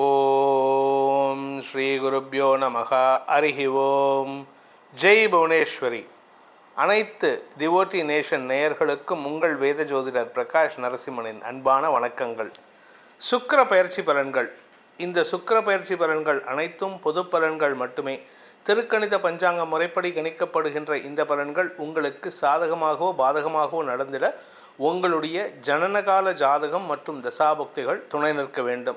ஓம் ஸ்ரீ குருப்யோ நமக. அரிஹி ஓம். ஜெய் புவனேஸ்வரி. அனைத்து devotee nation நேயர்களுக்கும் உங்கள் வேத ஜோதிடர் பிரகாஷ் நரசிம்மனின் அன்பான வணக்கங்கள். சுக்கர பயிற்சி பலன்கள். இந்த சுக்கர பயிற்சி பலன்கள் அனைத்தும் பொது பலன்கள் மட்டுமே. திருக்கணித பஞ்சாங்க முறைப்படி கணிக்கப்படுகின்ற இந்த பலன்கள் உங்களுக்கு சாதகமாகவோ பாதகமாகவோ நடந்திட உங்களுடைய ஜனனகால ஜாதகம் மற்றும் தசாபக்திகள் துணை நிற்க வேண்டும்.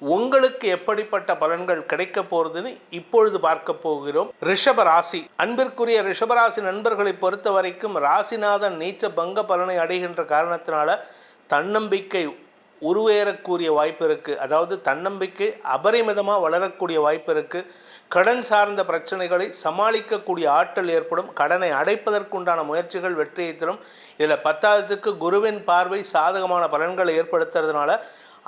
உங்களுக்கு எப்படிப்பட்ட பலன்கள் கிடைக்க போகிறதுன்னு இப்பொழுது பார்க்க போகிறோம். ரிஷப ராசி. அன்பிற்குரிய ரிஷபராசி நண்பர்களை பொறுத்த வரைக்கும் ராசிநாதன் நீச்ச பங்க பலனை அடைகின்ற காரணத்தினால தன்னம்பிக்கை உருவேறக்கூடிய வாய்ப்பு இருக்குது அதாவது தன்னம்பிக்கை அபரிமிதமாக வளரக்கூடிய வாய்ப்பு இருக்குது கடன் சார்ந்த பிரச்சனைகளை சமாளிக்கக்கூடிய ஆற்றல் ஏற்படும். கடனை அடைப்பதற்குண்டான முயற்சிகள் வெற்றியை தரும். இதில் பத்தாவதுக்கு குருவின் பார்வை சாதகமான பலன்களை ஏற்படுத்துறதுனால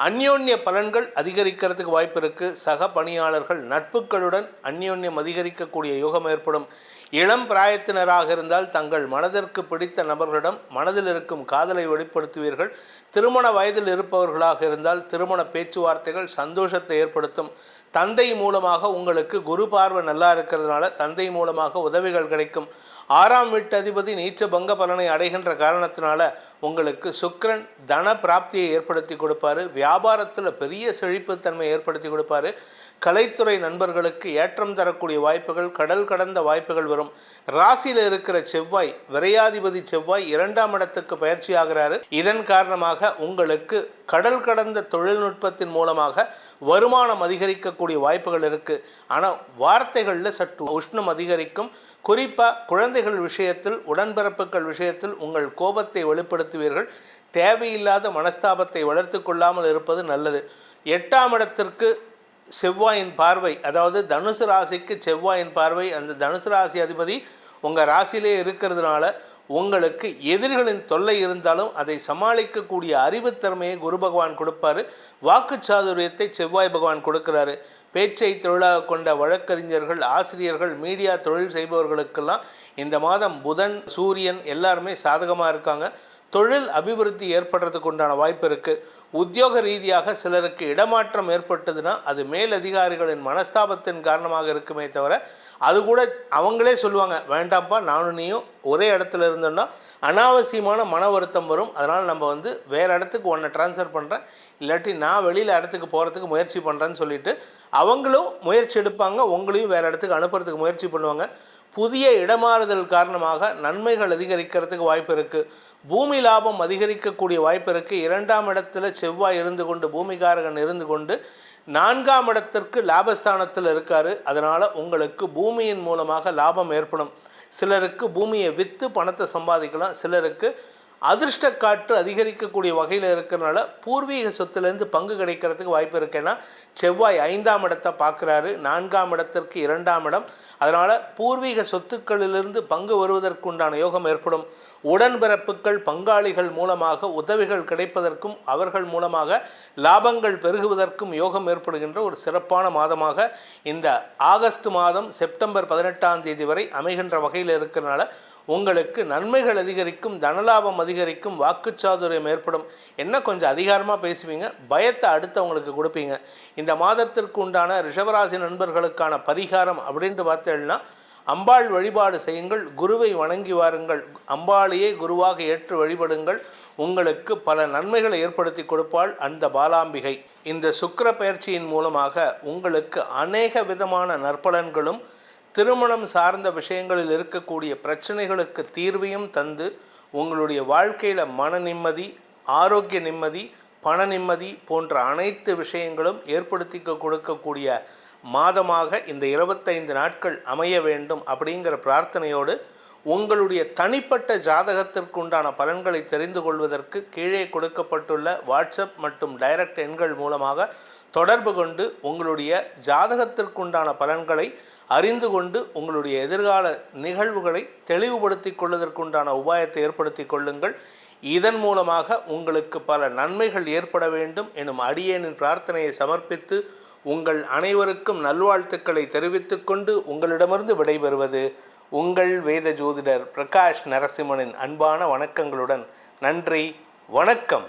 அந்யோன்ய பலன்கள் அதிகரிக்கிறதுக்கு வாய்ப்பு இருக்குது சக பணியாளர்கள் நட்புகளுடன் அந்யோன்யம் அதிகரிக்கக்கூடிய யோகம் ஏற்படும். இளம் பிராயத்தினராக இருந்தால் தங்கள் மனதிற்கு பிடித்த நபர்களிடம் மனதில் இருக்கும் காதலை வெளிப்படுத்துவீர்கள். திருமண வயதில் இருப்பவர்களாக இருந்தால் திருமண பேச்சுவார்த்தைகள் சந்தோஷத்தை ஏற்படுத்தும். தந்தை மூலமாக உங்களுக்கு குரு பார்வை நல்லா இருக்கிறதுனால தந்தை மூலமாக உதவிகள் கிடைக்கும். ஆறாம் வீட்டு அதிபதி நீச்ச பங்க பலனை அடைகின்ற காரணத்தினால உங்களுக்கு சுக்கிரன் தன பிராப்தியை ஏற்படுத்தி கொடுப்பாரு. வியாபாரத்தில் பெரிய செழிப்புத்தன்மை ஏற்படுத்தி கொடுப்பாரு. கலைத்துறை நண்பர்களுக்கு ஏற்றம் தரக்கூடிய வாய்ப்புகள் கடல் கடந்த வாய்ப்புகள் வரும். ராசியில் இருக்கிற செவ்வாய் விரையாதிபதி செவ்வாய் இரண்டாம் இடத்துக்கு பயிற்சி ஆகிறாரு. இதன் காரணமாக உங்களுக்கு கடல் கடந்த தொழில்நுட்பத்தின் மூலமாக வருமானம் அதிகரிக்கக்கூடிய வாய்ப்புகள் இருக்குது ஆனால் வார்த்தைகளில் சற்று உஷ்ணம் அதிகரிக்கும். குறிப்பாக குழந்தைகள் விஷயத்தில் உடன்பிறப்புகள் விஷயத்தில் உங்கள் கோபத்தை வெளிப்படுத்துவீர்கள். தேவையில்லாத மனஸ்தாபத்தை வளர்த்து கொள்ளாமல் இருப்பது நல்லது. எட்டாம் இடத்திற்கு செவ்வாயின் பார்வை அதாவது தனுசு ராசிக்கு செவ்வாயின் பார்வை அந்த தனுசு ராசி அதிபதி உங்கள் ராசியிலே இருக்கிறதுனால உங்களுக்கு எதிரிகளின் தொல்லை இருந்தாலும் அதை சமாளிக்கக்கூடிய அறிவுத்திறமையை குரு பகவான் கொடுப்பாரு. வாக்குச்சாதுரியத்தை செவ்வாய் பகவான் கொடுக்கிறாரு. பேச்சை தொழிலாக கொண்ட வழக்கறிஞர்கள் ஆசிரியர்கள் மீடியா தொழில் செய்பவர்களுக்கெல்லாம் இந்த மாதம் புதன் சூரியன் எல்லாருமே சாதகமாக இருக்காங்க. தொழில் அபிவிருத்தி ஏற்படுறதுக்கு உண்டான வாய்ப்பு இருக்குது உத்தியோக ரீதியாக சிலருக்கு இடமாற்றம் ஏற்பட்டதுன்னா அது மேலதிகாரிகளின் மனஸ்தாபத்தின் காரணமாக இருக்குமே தவிர அது கூட அவங்களே சொல்லுவாங்க வேண்டாம்ப்பா நானும் நீயும் ஒரே இடத்துல இருந்தோன்னா அனாவசியமான மன வருத்தம் வரும். அதனால் நம்ம வந்து வேறு இடத்துக்கு ஒன்றை ட்ரான்ஸ்ஃபர் பண்ணுறேன் இல்லாட்டி நான் வெளியில் இடத்துக்கு போகிறதுக்கு முயற்சி பண்ணுறேன்னு சொல்லிட்டு அவங்களும் முயற்சி எடுப்பாங்க. உங்களையும் வேறு இடத்துக்கு அனுப்புறதுக்கு முயற்சி பண்ணுவாங்க. புதிய இடமாறுதல் காரணமாக நன்மைகள் அதிகரிக்கிறதுக்கு வாய்ப்பு இருக்குது பூமி லாபம் அதிகரிக்கக்கூடிய வாய்ப்பு இருக்குது இரண்டாம் இடத்துல செவ்வாய் இருந்து கொண்டு பூமிகாரகன் இருந்து கொண்டு நான்காம் இடத்திற்கு லாபஸ்தானத்தில் இருக்கார். அதனால் உங்களுக்கு பூமியின் மூலமாக லாபம் ஏற்படும். சிலருக்கு பூமியை விற்று பணத்தை சம்பாதிக்கலாம் சிலருக்கு அதிர்ஷ்ட காற்று அதிகரிக்கக்கூடிய வகையில் இருக்கிறனால பூர்வீக சொத்துலேருந்து பங்கு கிடைக்கிறதுக்கு வாய்ப்பு இருக்குன்னா செவ்வாய் ஐந்தாம் இடத்தை பார்க்குறாரு நான்காம் இடத்திற்கு இரண்டாம் இடம். அதனால் பூர்வீக சொத்துக்களிலிருந்து பங்கு வருவதற்குண்டான யோகம் ஏற்படும். உடன்பிறப்புகள் பங்காளிகள் மூலமாக உதவிகள் கிடைப்பதற்கும் அவர்கள் மூலமாக லாபங்கள் பெருகுவதற்கும் யோகம் ஏற்படுகின்ற ஒரு சிறப்பான மாதமாக இந்த ஆகஸ்ட் மாதம் செப்டம்பர் பதினெட்டாம் தேதி வரை அமைகின்ற வகையில் இருக்கிறனால உங்களுக்கு நன்மைகள் அதிகரிக்கும் தனலாபம் அதிகரிக்கும் வாக்குச்சாதுரியம் ஏற்படும். என்ன கொஞ்சம் அதிகாரமாக பேசுவீங்க? பயத்தை அடுத்தவங்களுக்கு கொடுப்பீங்க. இந்த மாதத்திற்கு உண்டான ரிஷபராசி நண்பர்களுக்கான பரிகாரம் அப்படின்ட்டு பார்த்தேன்னா அம்பாள் வழிபாடு செய்யுங்கள் குருவை வணங்கி வாருங்கள் அம்பாளையே குருவாக ஏற்று வழிபடுங்கள். உங்களுக்கு பல நன்மைகளை ஏற்படுத்தி கொடுப்பாள் அந்த பாலாம்பிகை. இந்த சுக்கர பயிற்சியின் மூலமாக உங்களுக்கு அநேக விதமான நற்பலன்களும் திருமணம் சார்ந்த விஷயங்களில் இருக்கக்கூடிய பிரச்சனைகளுக்கு தீர்வையும் தந்து உங்களுடைய வாழ்க்கையில் மன நிம்மதி ஆரோக்கிய நிம்மதி பண நிம்மதி போன்ற அனைத்து விஷயங்களும் ஏற்படுத்தி கொடுக்கக்கூடிய மாதமாக இந்த இருபத்தைந்து நாட்கள் அமைய வேண்டும் அப்படிங்கிற பிரார்த்தனையோடு உங்களுடைய தனிப்பட்ட ஜாதகத்திற்குண்டான பலன்களை தெரிந்து கொள்வதற்கு கீழே கொடுக்கப்பட்டுள்ள வாட்ஸ்அப் மற்றும் டைரக்ட் எண்கள் மூலமாக தொடர்பு கொண்டு உங்களுடைய ஜாதகத்திற்குண்டான பலன்களை அறிந்து கொண்டு உங்களுடைய எதிர்கால நிகழ்வுகளை தெளிவுபடுத்தி கொள்வதற்குண்டான உபாயத்தை ஏற்படுத்தி கொள்ளுங்கள். இதன் மூலமாக உங்களுக்கு பல நன்மைகள் ஏற்பட வேண்டும் எனும் அடியேனின் பிரார்த்தனையை சமர்ப்பித்து உங்கள் அனைவருக்கும் நல்வாழ்த்துக்களை தெரிவித்துக்கொண்டு உங்களிடமிருந்து விடைபெறுவது உங்கள் வேத ஜோதிடர் பிரகாஷ் நரசிம்மனின் அன்பான வணக்கங்களுடன் நன்றி வணக்கம்.